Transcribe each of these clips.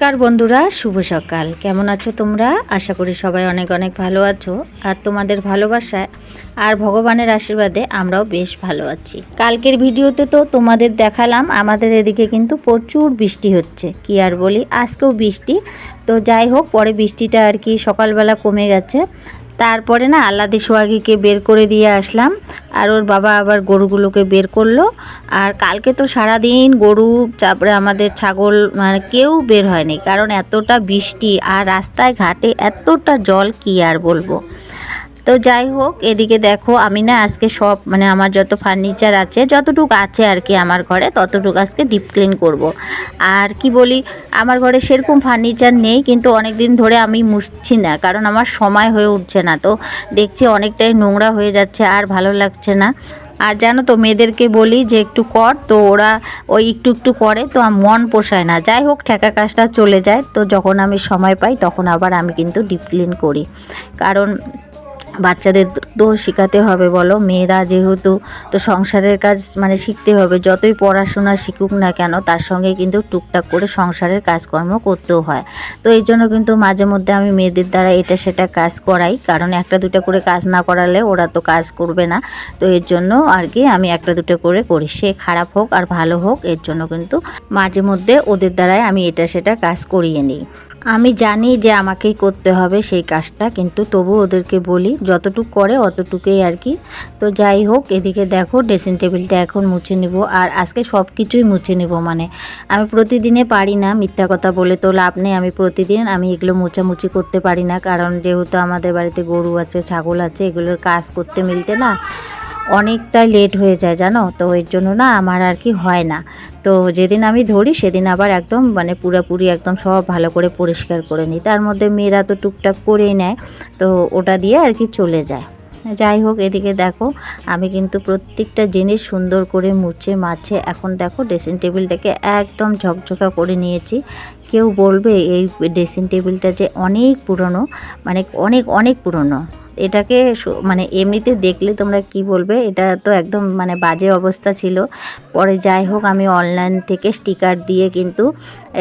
নমস্কার বন্ধুরা, শুভ সকাল। কেমন আছো তোমরা? আশা করি সবাই অনেক অনেক ভালো আছো। আর তোমাদের ভালোবাসায় আর ভগবানের আশীর্বাদে আমরাও বেশ ভালো আছি। কালকের ভিডিওতে তো তোমাদের দেখালাম, আমাদের এদিকে কিন্তু প্রচুর বৃষ্টি হচ্ছে। কি আর বলি, আজকেও বৃষ্টি। তো যাই হোক, পরে বৃষ্টিটা আর কি সকালবেলা কমে গেছে। তারপরে না আল্লাদি সোহাগীকে বের করে দিয়ে আসলাম। আর ওর বাবা আবার গরুগুলোকে বের করল। আর কালকে তো সারাদিন গরু, তারপরে আমাদের ছাগল মানে কেউ বের হয়নি। কারণ এতটা বৃষ্টি আর রাস্তায় ঘাটে এতটা জল কি আর বলব? তো যাই হোক, এদিকে দেখো, আমি না আজকে সব মানে আমার যত ফার্নিচার আছে, যতটুকু আছে আর কি আমার ঘরে, ততটুকু আজকে ডিপ ক্লিন করব। আর কি বলি, আমার ঘরে সেরকম ফার্নিচার নেই, কিন্তু অনেক দিন ধরে আমি মুছছি না, কারণ আমার সময় হয়ে উঠছে না। তো দেখছি অনেকটাই নোংরা হয়ে যাচ্ছে, আর ভালো লাগছে না। আর জানো তো, মেয়েদেরকে বলি যে একটু কর, তো ওরা ওই একটু একটু করে, তো মন পোষায় না। যাই হোক, ঠেকা কাজটা চলে যায়, তো যখন আমি সময় পাই, তখন আবার আমি কিন্তু ডিপ ক্লিন করি। কারণ বাচ্চাদের তো শেখাতে হবে, বলো। মেয়েরা যেহেতু তো সংসারের কাজ মানে শিখতে হবে, যতই পড়াশোনা শিখুক না কেন, তার সঙ্গে কিন্তু টুকটাক করে সংসারের কাজকর্ম করতেও হয়। তো এই জন্য কিন্তু মাঝে মধ্যে আমি মেয়েদের দ্বারা এটা সেটা কাজ করাই, কারণ একটা দুটো করে কাজ না করালে ওরা তো কাজ করবে না। তো এর জন্য আর কি আমি একটা দুটো করে করি। সে খারাপ হোক আর ভালো হোক, এর জন্য কিন্তু মাঝে মধ্যে ওদের দ্বারাই আমি এটা সেটা কাজ করিয়ে নিই। আমি জানি যে আমাকেই করতে হবে সেই কাজটা, কিন্তু তবু ওদেরকে বলি যতটুকু করে অতটুকুই আর কি। তো যাই হোক, এদিকে দেখো ড্রেসিং টেবিলটা এখন মুছে নিব আর আজকে সব কিছুই মুছে নিব মানে। আমি প্রতিদিনে পারি না মিথ্যা কথা বলে তো লাভ নেই। আমি প্রতিদিন আমি এগুলো মোছামুছি করতে পারি না। কারণ যেহেতু আমাদের বাড়িতে গরু আছে, ছাগল আছে, এগুলোর কাজ করতে মিলতে না। অনেকটাই লেট হয়ে যায়, জানো? তো এর জন্য না আমার আর কি হয় না। তো যেদিন আমি ধরি, সেদিন আবার একদম মানে পুরোপুরি একদম সব ভালো করে পরিষ্কার করে নিই। তার মধ্যে মেয়েরা তো টুকটাক করেই নেয়, তো ওটা দিয়ে আর কি চলে যায়। যাই হোক, এদিকে দেখো, আমি কিন্তু প্রত্যেকটা জিনিস সুন্দর করে মুছে মাছে, এখন দেখো ড্রেসিং টেবিলটাকে একদম ঝকঝকা করে নিয়েছি। কেউ বলবে এই ড্রেসিং টেবিলটা যে অনেক পুরনো মানে অনেক অনেক পুরনো। এটাকে মানে এমনিতে দেখলে তোমরা কি বলবে? এটা তো একদম মানে বাজে অবস্থা ছিল। পরে যাই হোক, আমি অনলাইন থেকে স্টিকার দিয়ে কিন্তু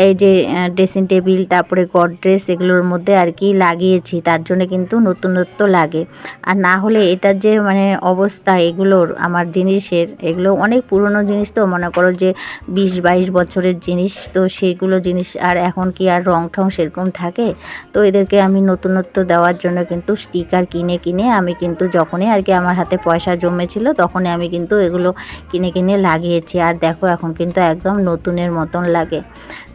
এই যে ড্রেসিং টেবিল তারপরে গডরেজ এগুলোর মধ্যে আর কি লাগিয়েছি, তার জন্য কিন্তু নতুনত্ব লাগে। আর না হলে এটার যে মানে অবস্থা, এগুলোর, আমার জিনিসের, এগুলো অনেক পুরনো জিনিস তো, মনে করো যে, বিশ বাইশ বছরের জিনিস, তো সেগুলো জিনিস আর এখন কি আর রং ঠং সেরকম থাকে? তো এদেরকে আমি নতুনত্ব দেওয়ার জন্য কিন্তু স্টিকার কিনে কিনে আমি কিন্তু যখনই আর কি আমার হাতে পয়সা জমেছিল, তখনই আমি কিন্তু এগুলো কিনে কিনে লাগিয়েছি। আর দেখো, এখন কিন্তু একদম নতুনের মতন লাগে।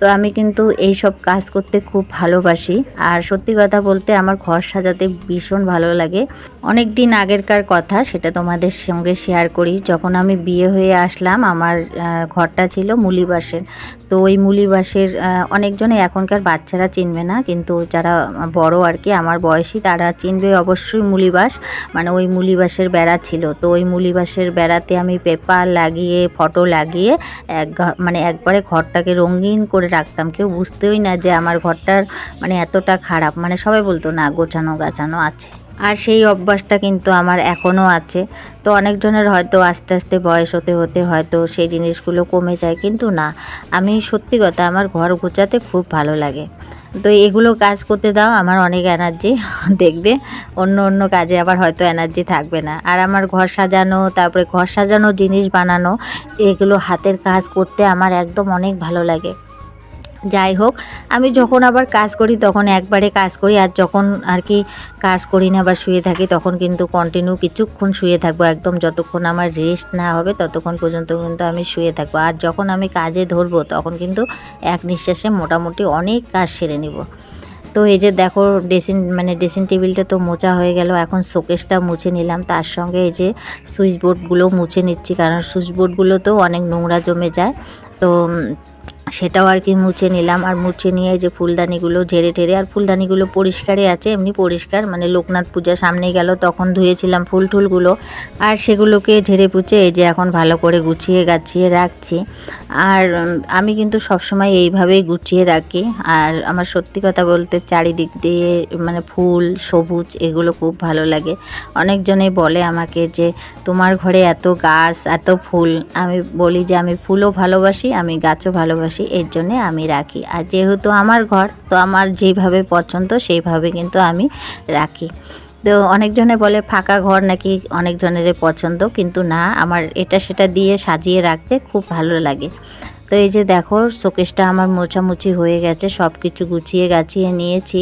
তো আমি কিন্তু এই সব কাজ করতে খুব ভালোবাসি। আর সত্যি কথা বলতে আমার ঘর সাজাতে ভীষণ ভালো লাগে। অনেক দিন আগেরকার কথা, সেটা তোমাদের সঙ্গে শেয়ার করি। যখন আমি বিয়ে হয়ে আসলাম, আমার ঘরটা ছিল মুলিবাসের। তো ওই মুলিবাসের অনেকজনে এখনকার বাচ্চারা চিনবে না, কিন্তু যারা বড় আর কি, আমার বয়সী, তারা চিনবে অবশ্যই মুলিবাস। মানে ওই মুলিবাসের বেড়া ছিল। তো ওই মুলিবাসের বেড়াতে আমি পেপার লাগিয়ে, ফটো লাগিয়ে, এক মানে একবারে ঘরটাকে রঙিন করে রাখতাম। কেউ বুঝতেই না যে আমার ঘরটার মানে এতটা খারাপ। মানে সবাই বলতো, না, গোছানো, গাছানো আছে। আর সেই অভ্যাসটা কিন্তু আমার এখনও আছে। তো অনেকজনের হয়তো আস্তে আস্তে বয়স হতে হতে হয়তো সেই জিনিসগুলো কমে যায়। কিন্তু না, আমি সত্যি কথা আমার ঘর গোছাতে খুব ভালো লাগে। তো এগুলো কাজ করতে দাও, আমার অনেক এনার্জি। দেখবে, অন্য অন্য কাজে আবার হয়তো এনার্জি থাকবে না। আর আমার ঘর সাজানো, তারপরে ঘর সাজানো জিনিস বানানো, এগুলো হাতের কাজ করতে আমার একদম অনেক ভালো লাগে। যাই হোক, আমি যখন আবার কাজ করি তখন একবারে কাজ করি, আর যখন আর কি কাজ করি না বা শুয়ে থাকি তখন কিন্তু কন্টিনিউ কিছুক্ষণ শুয়ে থাকব, একদম যতক্ষণ আমার রেস্ট না হবে ততক্ষণ পর্যন্ত কিন্তু আমি শুয়ে থাকব। আর যখন আমি কাজে ধরবো তখন কিন্তু এক নিঃশ্বাসে মোটামুটি অনেক কাজ সেরে নিব। তো এই যে দেখো ড্রেসিং মানে ড্রেসিং টেবিলটা তো মোচা হয়ে গেল, এখন শোকেসটা মুছে নিলাম। তার সঙ্গে এই যে সুইচ বোর্ডগুলো মুছে নিচ্ছি, কারণ সুইচ বোর্ডগুলোতেও অনেক নোংরা জমে যায়। তো সেটাও আর কি মুছে নিলাম। আর মুছে নিয়ে যে ফুলদানিগুলো ঝেড়ে টেরে আর ফুলদানিগুলো পরিষ্কারই আছে, এমনি পরিষ্কার। মানে লোকনাথ পূজা সামনে গেল, তখন ধুয়েছিলাম ফুল টুলগুলো আর সেগুলোকে ঝেড়ে পুছে এই যে এখন ভালো করে গুছিয়ে গাছিয়ে রাখছি। আর আমি কিন্তু সবসময় এইভাবেই গুছিয়ে রাখি। আর আমার সত্যি কথা বলতে চারিদিক দিয়ে মানে ফুল, সবুজ এগুলো খুব ভালো লাগে। অনেকজনেই বলে আমাকে যে, তোমার ঘরে এত গাছ, এত ফুল। আমি বলি যে, আমি ফুলও ভালোবাসি, আমি গাছও ভালোবাসি, এর জন্যে আমি রাখি। আর যেহেতু আমার ঘর, তো আমার যেইভাবে পছন্দ সেইভাবে কিন্তু আমি রাখি। তো অনেকজনে বলে ফাঁকা ঘর নাকি অনেকজনের পছন্দ, কিন্তু না, আমার এটা সেটা দিয়ে সাজিয়ে রাখতে খুব ভালো লাগে। তো এই যে দেখো, শোকেসটা আমার মোছামুছি হয়ে গেছে সব কিছু গুছিয়ে গাছিয়ে নিয়েছি।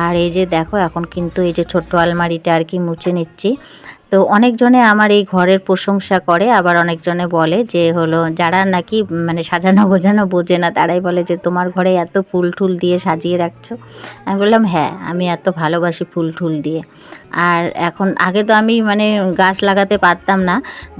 আর এই যে দেখো, এখন কিন্তু এই যে ছোট্ট আলমারিটা আর কি মুছে নিচ্ছি। তো অনেকজনে আমার এই ঘরের প্রশংসা করে, আবার অনেকজনে বলে যে হলো, যারা নাকি মানে সাজানো গোছানো বোঝে না, তারাই বলে যে তোমার ঘরে এত ফুল ঠুল দিয়ে সাজিয়ে রাখছো। আমি বললাম হ্যাঁ আমি এত ভালোবাসি ফুল ঠুল দিয়ে। আর এখন আগে তো আমি মানে গাছ লাগাতে পারতাম না।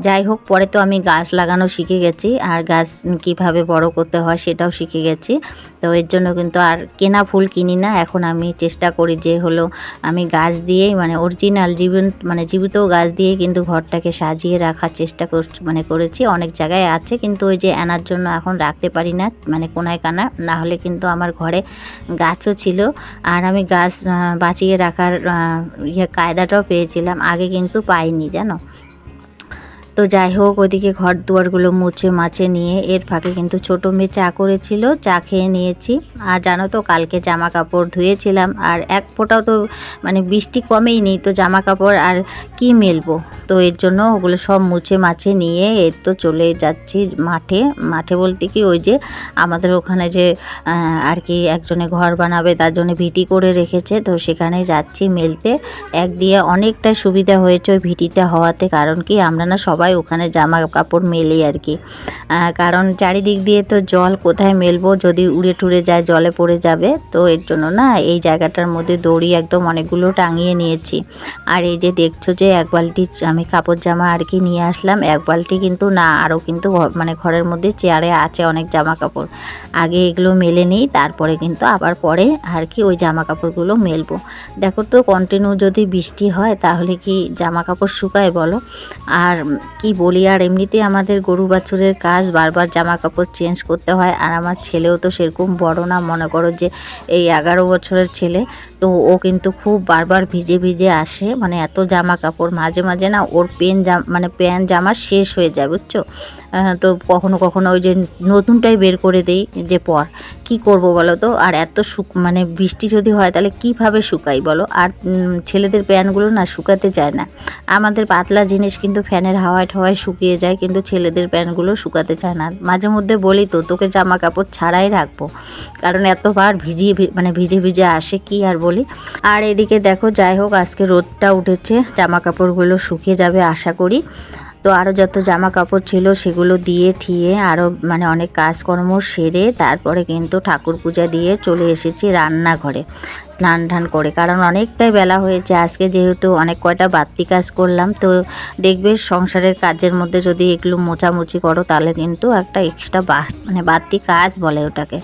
যাই হোক, পরে তো আমি গাছ লাগানো শিখে গেছি আর গাছ কীভাবে বড় করতে হয় সেটাও শিখে গেছি। তো এর জন্য কিন্তু আর কেনা ফুল কিনি না। এখন আমি চেষ্টা করি যে হলো আমি গাছ দিয়েই মানে অরিজিনাল জীবন মানে জীবিত গাছ দিয়ে কিন্তু ঘরটাকে সাজিয়ে রাখার চেষ্টা করছি মানে করেছি। অনেক জায়গায় আছে কিন্তু ওই যে আনার জন্য এখন রাখতে পারি না। মানে কোনায় কানা, না হলে কিন্তু আমার ঘরে গাছও ছিল। আর আমি গাছ বাঁচিয়ে রাখার ইয়ে কায়দাটাও পেয়েছিলাম আগে কিন্তু পাইনি জানো? তো যাই হোক, ওদিকে ঘর দুয়ারগুলো মুছে মাছে নিয়ে এর ফাঁকে কিন্তু ছোটো মেয়ে চা করেছিল, চা খেয়ে নিয়েছি। আর জানো তো, কালকে জামা কাপড় ধুয়েছিলাম। আর এক ফোঁটাও তো মানে বৃষ্টি কমেই নেই, তো জামা কাপড় আর কি মেলবো? তো এর জন্য ওগুলো সব মুছে মাছে নিয়ে এর তো চলে যাচ্ছি মাঠে। মাঠে বলতে কি, ওই যে আমাদের ওখানে যে আর কি একজনে ঘর বানাবে, তার জন্য ভিটি করে রেখেছে। তো সেখানে যাচ্ছি মেলতে। এক দিয়ে অনেকটা সুবিধা হয়েছে ওই ভিটিটা হওয়াতে, কারণ কি আমরা না সবাই ওখানে জামা কাপড় মেলি আর কি। কারণ চারিদিক দিয়ে তো জল কোথায় মেলবো? যদি উড়ে টুড়ে যায়, জলে পড়ে যাবে। তো এর জন্য না, এই জায়গাটার মধ্যে দড়ি একদম অনেকগুলো টাঙিয়ে নিয়েছি। আর এই যে দেখছ যে, এক বালতি আমি কাপড় জামা আর কি নিয়ে আসলাম। এক বালতি কিন্তু না, আরও কিন্তু মানে ঘরের মধ্যে চেয়ারে আছে অনেক জামা কাপড় আগে এগুলো মেলে নিই, তারপরে কিন্তু আবার পরে আর কি ওই জামা কাপড়গুলো মেলবো। দেখো তো কন্টিনিউ যদি বৃষ্টি হয়, তাহলে কি জামা কাপড় শুকায় বলো? আর কি বলি? আর এমনিতে আমাদের গরু বাছুরের কাজ বারবার জামা কাপড় চেঞ্জ করতে হয়। আর আমার ছেলেও তো সেরকম বড় না। মনে করো যে এই এগারো বছরের ছেলে। তো ও কিন্তু খুব বারবার ভিজে ভিজে আসে। মানে এত জামা কাপড় মাঝে মাঝে না ওর পেন জামা মানে প্যান্ট জামা শেষ হয়ে যায়, বুঝছ? তো কখনো কখনো ওই যে নতুনটাই বের করে দেই যে পর, কি করব বলো তো? আর এত শুক মানে বৃষ্টি যদি হয় তাহলে কীভাবে শুকাই বলো? আর ছেলেদের প্যান্টগুলো না শুকাতে চায় না। আমাদের পাতলা জিনিস কিন্তু ফ্যানের হাওয়ায় ঠাওয়ায় শুকিয়ে যায়, কিন্তু ছেলেদের প্যান্টগুলো শুকাতে চায় না। মাঝে মধ্যে বলি তো, তোকে জামা কাপড় ছাড়াই রাখব। কারণ এতবার ভিজিয়ে মানে ভিজে ভিজে আসে, কি আর বলি? আর এদিকে দেখো, যাই হোক, আজকে রোদটা উঠেছে জামা কাপড়গুলো শুকিয়ে যাবে আশা করি। তো আরও যত জামা কাপড় ছিল সেগুলো দিয়ে ঠিয়ে আরও মানে অনেক কাজকর্ম সেরে তারপরে কিন্তু ঠাকুর পূজা দিয়ে চলে এসেছি রান্নাঘরে স্নান টান করে। কারণ অনেকটাই বেলা হয়েছে, আজকে যেহেতু অনেক কয়টা বাড়তি কাজ করলাম, তো দেখবে সংসারের কাজের মধ্যে যদি এগুলো মোছামুছি করো তাহলে কিন্তু একটা এক্সট্রা মানে বাড়তি কাজ বলে ওটাকে।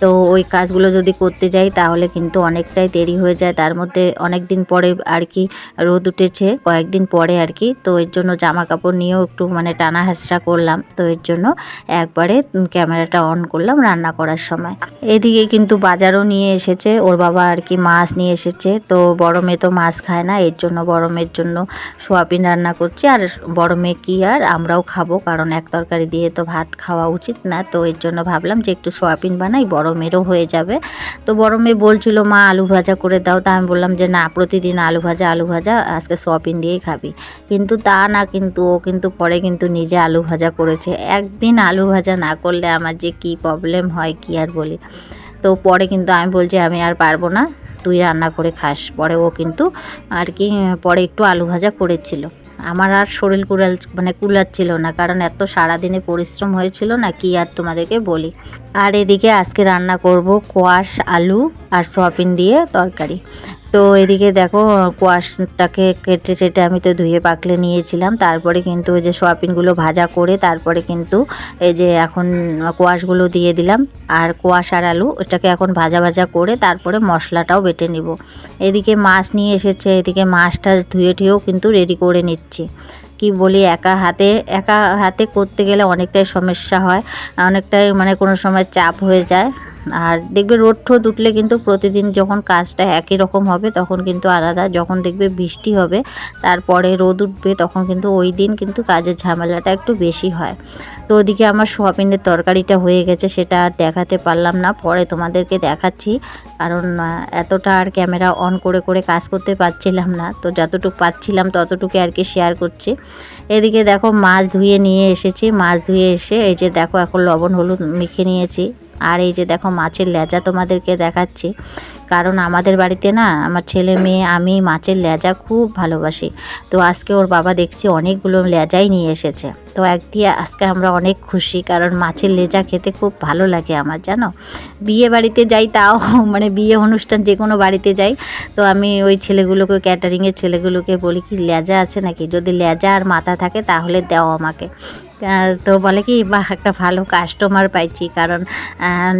তো ওই কাজগুলো যদি করতে যাই, তাহলে কিন্তু অনেকটাই দেরি হয়ে যায়। তার মধ্যে অনেক দিন পরে আর কি রোদ উঠেছে, কয়েকদিন পরে আর কি। তো এর জন্য জামা কাপড় নিয়েও একটু মানে টানা হাসরা করলাম। তো এর জন্য একবারে ক্যামেরাটা অন করলাম রান্না করার সময়। এদিকে কিন্তু বাজারও নিয়ে এসেছে। ওর বাবা আর কি মাছ নিয়ে এসেছে। তো বড় মেয়ে তো মাছ খায় না। এর জন্য বড় মেয়ের জন্য সোয়াবিন রান্না করছি। আর বড় মেয়ে কি আর? আমরাও খাব। কারণ এক তরকারি দিয়ে তো ভাত খাওয়া উচিত না। তো এর জন্য ভাবলাম যে একটু সোয়াবিন বানাই, বড় মেয়েরও হয়ে যাবে। তো বড় মেয়ে বলছিল, মা, আলু ভাজা করে দাও। তা আমি বললাম যে, না, প্রতিদিন আলু ভাজা আলু ভাজা, আজকে সোয়াবিন দিয়েই খাবি। কিন্তু তা না, কিন্তু ও কিন্তু পরে কিন্তু নিজে আলু ভাজা করেছে। একদিন আলু ভাজা না করলে আমার যে কি প্রবলেম হয়, কি আর বলি। তো পরে কিন্তু আমি বলছি, আমি আর পারব না, তুই রান্না করে খাস। পরে ও কিন্তু আর কি, পরে একটু আলু ভাজা করেছিল। আমার আর শরীর কুড়াল মানে কুলাচ্ছিল না, কারণ এত সারাদিনে পরিশ্রম হয়েছিল না, কি আর তোমাদেরকে বলি। আর এদিকে আজকে রান্না করব কোয়াশ আলু আর সোয়াবিন দিয়ে তরকারি। তো এদিকে দেখো, কোয়াশটাকে কেটে টেটে আমি তো ধুয়ে পাকলে নিয়েছিলাম। তারপরে কিন্তু ওই যে সয়াবিনগুলো ভাজা করে তারপরে কিন্তু এই যে এখন কোয়াশগুলো দিয়ে দিলাম। আর কোয়াশ আর আলু, ওটাকে এখন ভাজা ভাজা করে তারপরে মশলাটাও বেটে নিব। এদিকে মাছ নিয়ে এসেছে, এদিকে মাছটা ধুয়ে ঠুয়েও কিন্তু রেডি করে নিচ্ছি। কি বলি, একা হাতে একা হাতে করতে গেলে অনেকটাই সমস্যা হয়, অনেকটাই মানে কোনো সময় চাপ হয়ে যায়। আর দেখবে রোদ ঠোদ উঠলে কিন্তু প্রতিদিন যখন কাজটা একই রকম হবে, তখন কিন্তু আলাদা। যখন দেখবে বৃষ্টি হবে, তারপরে রোদ উঠবে, তখন কিন্তু ওই দিন কিন্তু কাজের ঝামেলাটা একটু বেশি হয়। তো ওদিকে আমার সোয়াবিনের তরকারিটা হয়ে গেছে, সেটা আর দেখাতে পারলাম না, পরে তোমাদেরকে দেখাচ্ছি। কারণ এতটা আর ক্যামেরা অন করে করে কাজ করতে পারছিলাম না, তো যতটুকু পাচ্ছিলাম ততটুকু আর কি শেয়ার করছি। এদিকে দেখো মাছ ধুয়ে নিয়ে এসেছি, মাছ ধুয়ে এসে এই যে দেখো এখন লবণ, হলুদ মেখে নিয়েছি। আর এই যে দেখো মাছের লেজা তোমাদেরকে দেখাচ্ছি। কারণ আমাদের বাড়িতে না আমার ছেলে মেয়ে, আমি মাছের লেজা খুব ভালোবাসি। তো আজকে ওর বাবা দেখছি অনেকগুলো লেজাই নিয়ে এসেছে। তো একদিকে আজকে আমরা অনেক খুশি, কারণ মাছের লেজা খেতে খুব ভালো লাগে আমার, জানো? বিয়ে বাড়িতে যাই তাও মানে বিয়ে অনুষ্ঠান যে কোনো বাড়িতে যাই, তো আমি ওই ছেলেগুলোকে ক্যাটারিংয়ের ছেলেগুলোকে বলি, কি লেজা আছে নাকি? যদি লেজা আর মাথা থাকে তাহলে দাও আমাকে। তো বলে কি, বাহ, একটা ভালো কাস্টমার পাইছি, কারণ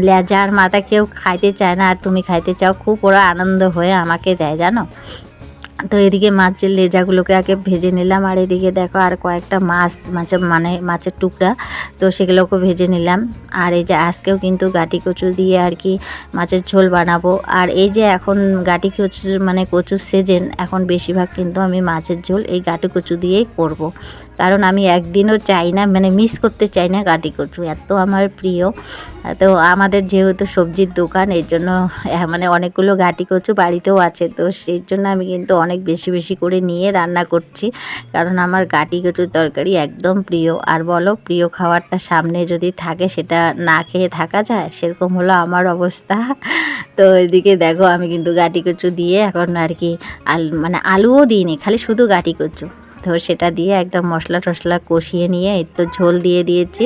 লেজা আর মাথা কেউ খাইতে চায় না, আর তুমি খাইতে চাও, খুব ওরা আনন্দ হয়ে আমাকে দেয়, জানো? তো এদিকে মাছের লেজাগুলোকে আগে ভেজে নিলাম, আর এদিকে দেখো আর কয়েকটা মাছ মাছের মানে মাছের টুকরা, তো সেগুলোকে ভেজে নিলাম আর এই যে আজকেও কিন্তু গাটি কচু দিয়ে আর কি মাছের ঝোল বানাবো আর এই যে এখন গাটি কচুর মানে কচুর সেজেন এখন বেশিরভাগ কিন্তু আমি মাছের ঝোল এই গাটি কচু দিয়েই করব। কারণ আমি একদিনও চাই না মানে মিস করতে চাই না গাটি কচু, এত আমার প্রিয়। তো আমাদের যেহেতু সবজির দোকান, এর জন্য মানে অনেকগুলো গাটি কচু বাড়িতেও আছে, তো সেই জন্য আমি কিন্তু অনেক বেশি বেশি করে নিয়ে রান্না করছি। কারণ আমার গাটি কচুর তরকারি একদম প্রিয়। আর বলো, প্রিয় খাবারটা সামনে যদি থাকে, সেটা না খেয়ে থাকা যায়? সেরকম হলো আমার অবস্থা। তো এদিকে দেখো, আমি কিন্তু গাটি কচু দিয়ে এখন আর কি আল মানে আলুও দিইনি, খালি শুধু গাটি কচু। তো সেটা দিয়ে একদম মশলা টশলা কষিয়ে নিয়ে তো ঝোল দিয়ে দিয়েছি।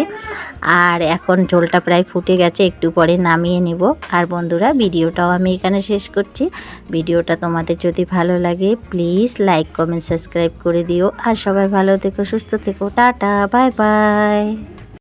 আর এখন ঝোলটা প্রায় ফুটে গেছে, একটু পরে নামিয়ে নিব। আর বন্ধুরা, ভিডিওটাও আমি এখানে শেষ করছি। ভিডিওটা তোমাদের যদি ভালো লাগে, প্লিজ লাইক, কমেন্ট, সাবস্ক্রাইব করে দিও। আর সবাই ভালো থেকো, সুস্থ থেকো। Tata, bye bye.